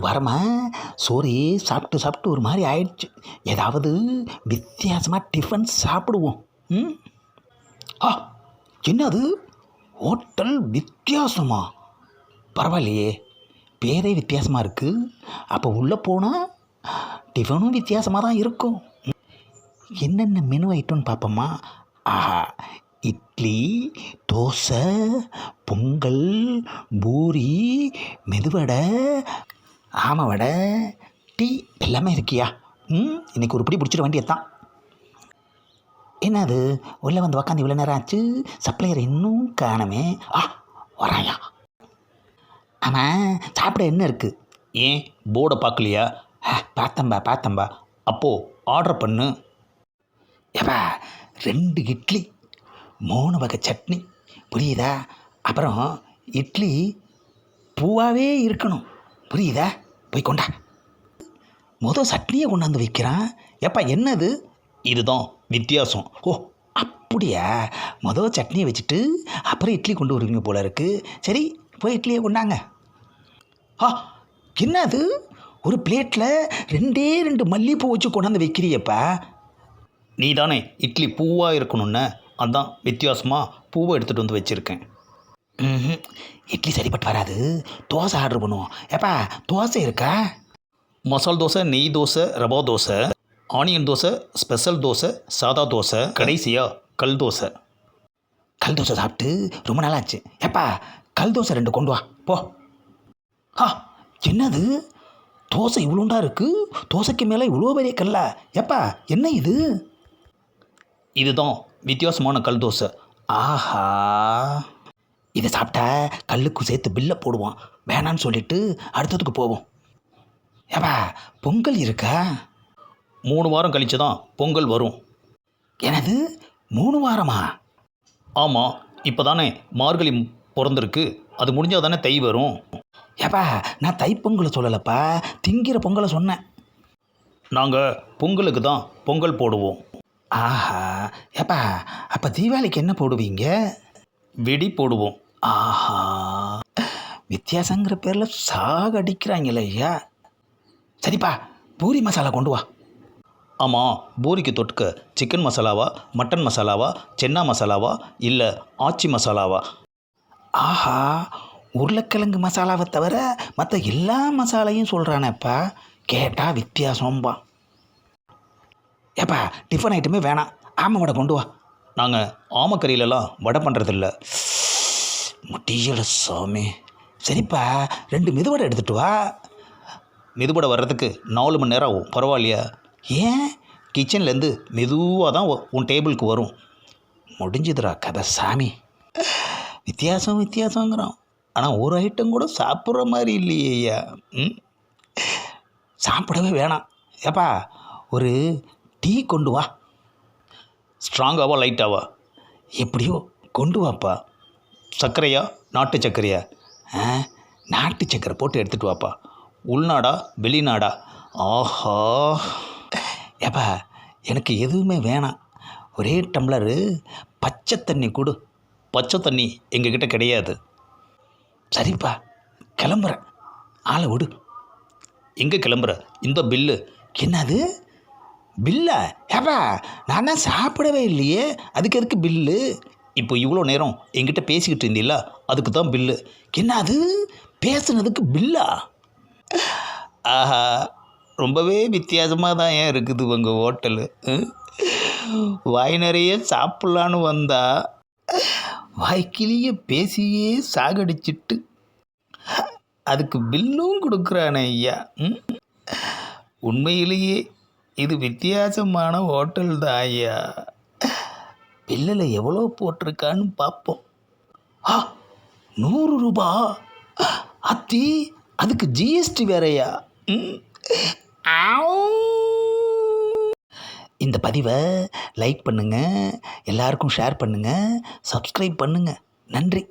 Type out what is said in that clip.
ஒரு வாரமாக சோறு சாப்பிட்டு சாப்பிட்டு ஒரு மாதிரி ஆயிடுச்சு. ஏதாவது வித்தியாசமாக டிஃபன் சாப்பிடுவோம். ம்? ஆ என்னது? ஹோட்டல் வித்தியாசமா? பரவாயில்லையே. பேரே வித்தியாசமாக இருக்குது அப்போ உள்ளே போனால் டிஃபனும் வித்தியாசமாக தான் இருக்கும். என்னென்ன மெனு ஐட்டம்னு பார்ப்போமா ஆஹா இட்லி தோசை பொங்கல் பூரி மெதுவடை ஆமாம் வடை டீ எல்லாமே இருக்கியா? ம் இன்றைக்கி ஒரு பிடி பிடிச்சிட வேண்டியதான் என்னது? உள்ளே வந்து உக்காந்து இவ்வளோ நேரம் ஆச்சு? சப்ளையர் இன்னும் காணமே. ஆ வராயா? ஆமாம் சாப்பிட என்ன இருக்குது ஏன் போர்டை பார்க்கலையா? பார்த்தம்பா பார்த்தம்பா அப்போது ஆர்டர் பண்ணு. ஏப்பா ரெண்டு இட்லி மூணு வகை சட்னி. புரியுதா? அப்புறம் இட்லி பூவாகவே இருக்கணும். புரியுதா? போய் கொண்டா. மொதல் சட்னியை கொண்டாந்து வைக்கிறான். ஏப்பா என்னது? இதுதான் வித்தியாசம். ஓ அப்படியா? மொதல் சட்னியை வச்சுட்டு அப்புறம் இட்லி கொண்டு வருவீங்க போல இருக்கு. சரி போய் இட்லியை கொண்டாங்க. ஆ என்னது? ஒரு பிளேட்டில் ரெண்டே ரெண்டு மல்லிகைப்பூ வச்சு கொண்டாந்து வைக்கிறியப்பா. நீ தானே இட்லி பூவாக இருக்கணும்னு. அதான் வித்தியாசமாக பூவை எடுத்துகிட்டு வந்து வச்சுருக்கேன். இட்லி சரிப்பட்டு வராது. தோசை ஆர்டர் பண்ணுவோம். ஏப்பா தோசை இருக்கா? மசால் தோசை நெய் தோசை ரவா தோசை ஆனியன் தோசை ஸ்பெஷல் தோசை சாதா தோசை கடைசியாக கல் தோசை. கல் தோசை சாப்பிட்டு ரொம்ப நாளாச்சு. ஏப்பா கல் தோசை ரெண்டு கொண்டு வா. போ. ஆ என்னது? தோசை இவ்வளோண்டா இருக்குது தோசைக்கு மேலே இவ்வளோ பெரிய கல்லா? ஏப்பா என்ன இது? இதுதான் வித்தியாசமான கல் தோசை. ஆஹா. இதை சாப்பிட்டா கல்லுக்கும் சேர்த்து பில்லை போடுவோம் வேணான்னு சொல்லிட்டு அடுத்ததுக்கு போவோம். ஏப்பா பொங்கல் இருக்கா? மூணு வாரம் கழிச்சு தான் பொங்கல் வரும். எனது மூணு வாரமா? ஆமாம் இப்போ தானே மார்கழி பிறந்திருக்கு. அது முடிஞ்சால் தானே தை வரும். ஏப்பா நான் தைப்பொங்கலை சொல்லலப்பா. திங்கிற பொங்கலை சொன்னேன். நாங்கள் பொங்கலுக்கு தான் பொங்கல் போடுவோம். ஆஹா ஏப்பா அப்போ தீபாவளிக்கு என்ன போடுவீங்க? வெடி போடுவோம். ஆஹா. வித்தியாசங்கிற பேரில் சாகடிக்கிறாங்களே ஐயா. சரிப்பா பூரி மசாலா கொண்டு வா. ஆமாம் பூரிக்கு தொட்டுக்க சிக்கன் மசாலாவா மட்டன் மசாலாவா சென்னா மசாலாவா இல்லை ஆச்சி மசாலாவா? ஆஹா உருளைக்கிழங்கு மசாலாவை தவிர மற்ற எல்லா மசாலையும் சொல்கிறானேப்பா கேட்டால் வித்தியாசம்பா. ஏப்பா டிஃபன் ஐட்டமே வேணாம். ஆமாம் கூட கொண்டு வா. நாங்கள் ஆமக்கறியிலலாம் வடை பண்ணுறதில்ல முடியல சாமி. சரிப்பா ரெண்டு மெதுவடை எடுத்துட்டு வா. மெதுவடை வர்றதுக்கு நாலு மணி நேரம் ஆகும். பரவாயில்லையா? ஏன்? கிச்சன்லேருந்து மெதுவாக தான் உன் டேபிளுக்கு வரும். முடிஞ்சுதுரா கதை சாமி. வித்தியாசம் வித்தியாசங்கிறோம் ஆனால் ஒரு ஐட்டம் கூட சாப்பிட்ற மாதிரி இல்லையே ஐயா ம்? சாப்பிடவே வேணாம். ஏப்பா ஒரு டீ கொண்டு வா. ஸ்ட்ராங்காவா லைட்டாவா? எப்படியோ கொண்டு வாப்பா. சர்க்கரையா? நாட்டு சர்க்கரையா? ஆ நாட்டு சர்க்கரை போட்டு எடுத்துகிட்டு வாப்பா. உள்நாடா வெளிநாடா? ஆஹா. ஏப்பா எனக்கு எதுவுமே வேணாம். ஒரே டம்ளரு பச்சை தண்ணி கொடு. பச்சை தண்ணி எங்ககிட்ட கிடையாது. சரிப்பா கிளம்புறேன். ஆளை விடு. எங்கே கிளம்புற? இந்த பில்லு. என்னது? பில்லா? ஏப்பா நான் தான் சாப்பிடவே இல்லையே. அதுக்கு எதுக்கு பில்லு? இப்போ இவ்வளோ நேரம் என்கிட்ட பேசிக்கிட்டு இருந்தீங்களா அதுக்கு தான் பில்லு என்னது பேசுனதுக்கு பில்லா? ஆஹா ரொம்பவே வித்தியாசமாக தான் ஏன் இருக்குது உங்கள் ஹோட்டலு? வாய் நிறைய சாப்பிட்லான்னு வந்தா வாய்க்கிலேயே பேசியே சாகடிச்சிட்டு அதுக்கு பில்லும் கொடுக்குறானே ஐயா. ம்? உண்மையிலேயே இது வித்தியாசமான ஹோட்டல் தான் ஐயா. பில்லில் எவ்வளோ போட்டிருக்கான்னு பார்ப்போம். ஆ நூறு ரூபா. அத்தி அதுக்கு ஜிஎஸ்டி வேறையா? இந்த பதிவை லைக் பண்ணுங்கள் எல்லாருக்கும் ஷேர் பண்ணுங்கள் சப்ஸ்கிரைப் பண்ணுங்கள் நன்றி.